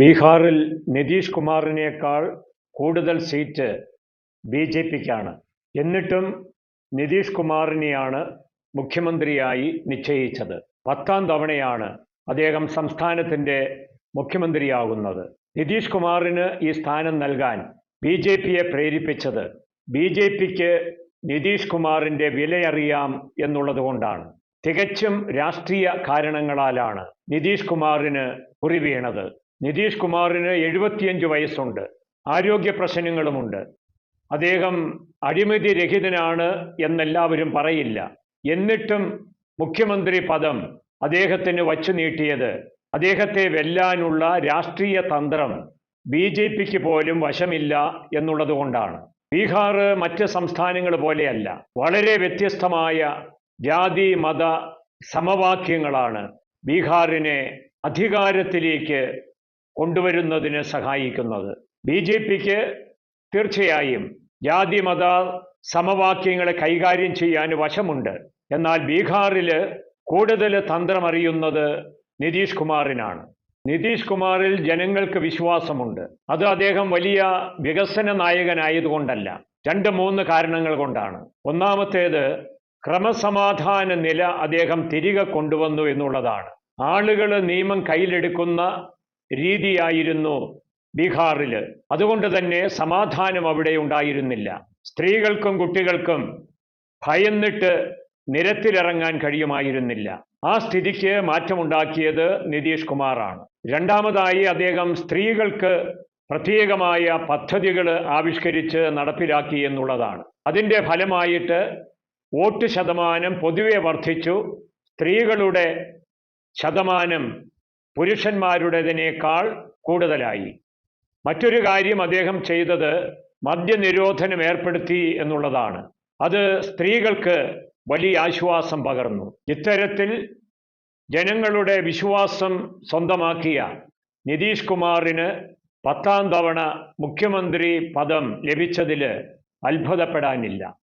ബീഹാറിൽ നിതീഷ് കുമാറിനേക്കാൾ കൂടുതൽ seat B J പിക്കാണ്. എന്നിട്ടും നിതീഷ് കുമാറിനെയാണ് മുഖ്യമന്ത്രിയായി നിശ്ചയിച്ചത്. പത്താം തവണയാണ് അദ്ദേഹം സംസ്ഥാനത്തിന്റെ മുഖ്യമന്ത്രിയാകുന്നത്. നിതീഷ് കുമാറിന് ഈ സ്ഥാനം നൽകാൻ ബി ജെ പിയെ പ്രേരിപ്പിച്ചത് ബി ജെ പിക്ക് നിതീഷ് കുമാറിന്റെ വിലയറിയാം എന്നുള്ളതുകൊണ്ടാണ് തികച്ചും രാഷ്ട്രീയ കാരണങ്ങളാലാണ് നിതീഷ് കുമാറിന് കുറി വീണത്. നിതീഷ് കുമാറിന് എഴുപത്തിയഞ്ച് വയസ്സുണ്ട്. ആരോഗ്യ പ്രശ്നങ്ങളുമുണ്ട്. അദ്ദേഹം അഴിമതി രഹിതനാണ് എന്നെല്ലാവരും പറയില്ല. എന്നിട്ടും മുഖ്യമന്ത്രി പദം അദ്ദേഹത്തിന് വച്ചു നീട്ടിയത് അദ്ദേഹത്തെ വെല്ലാനുള്ള രാഷ്ട്രീയ തന്ത്രം ബി ജെ പിക്ക് പോലും വശമില്ല എന്നുള്ളതുകൊണ്ടാണ് ബീഹാർ മറ്റ് സംസ്ഥാനങ്ങൾ പോലെയല്ല. വളരെ വ്യത്യസ്തമായ ജാതി മത സമവാക്യങ്ങളാണ് ബീഹാറിനെ അധികാരത്തിലേക്ക് കൊണ്ടുവരുന്നതിന് സഹായിക്കുന്നത്. ബി ജെ പിക്ക് തീർച്ചയായും ജാതി മത സമവാക്യങ്ങളെ കൈകാര്യം ചെയ്യാൻ വശമുണ്ട്. എന്നാൽ ബീഹാറിൽ കൂടുതൽ തന്ത്രമറിയുന്നത് നിതീഷ് കുമാറിനാണ്. നിതീഷ് കുമാറിൽ ജനങ്ങൾക്ക് വിശ്വാസമുണ്ട്. അത് അദ്ദേഹം വലിയ വികസന നായകനായതുകൊണ്ടല്ല. രണ്ട് മൂന്ന് കാരണങ്ങൾ കൊണ്ടാണ്. ഒന്നാമത്തേത് ക്രമസമാധാന നില അദ്ദേഹം തിരികെ കൊണ്ടുവന്നു എന്നുള്ളതാണ്. ആളുകൾ നിയമം കയ്യിലെടുക്കുന്ന രീതിയായിരുന്നു ബീഹാറിൽ അതുകൊണ്ട് തന്നെ സമാധാനം അവിടെ ഉണ്ടായിരുന്നില്ല. സ്ത്രീകൾക്കും കുട്ടികൾക്കും ഭയന്നിട്ട് നിരത്തിലിറങ്ങാൻ കഴിയുമായിരുന്നില്ല. ആ സ്ഥിതിക്ക് മാറ്റമുണ്ടാക്കിയത് നിതീഷ് കുമാറാണ്. രണ്ടാമതായി അദ്ദേഹം സ്ത്രീകൾക്ക് പ്രത്യേകമായ പദ്ധതികൾ ആവിഷ്കരിച്ച് നടപ്പിലാക്കി എന്നുള്ളതാണ്. അതിന്റെ ഫലമായിട്ട് വോട്ട് ശതമാനം പൊതുവെ വർദ്ധിച്ചു. സ്ത്രീകളുടെ ശതമാനം പുരുഷന്മാരുടേതിനേക്കാൾ കൂടുതലായി. മറ്റൊരു കാര്യം അദ്ദേഹം ചെയ്തത് മദ്യനിരോധനം ഏർപ്പെടുത്തി എന്നുള്ളതാണ്. അത് സ്ത്രീകൾക്ക് വലിയ ആശ്വാസം പകർന്നു. ഇത്തരത്തിൽ ജനങ്ങളുടെ വിശ്വാസം സ്വന്തമാക്കിയ നിതീഷ് കുമാറിന് പത്താം തവണ മുഖ്യമന്ത്രി പദം ലഭിച്ചതിൽ അത്ഭുതപ്പെടാനില്ല.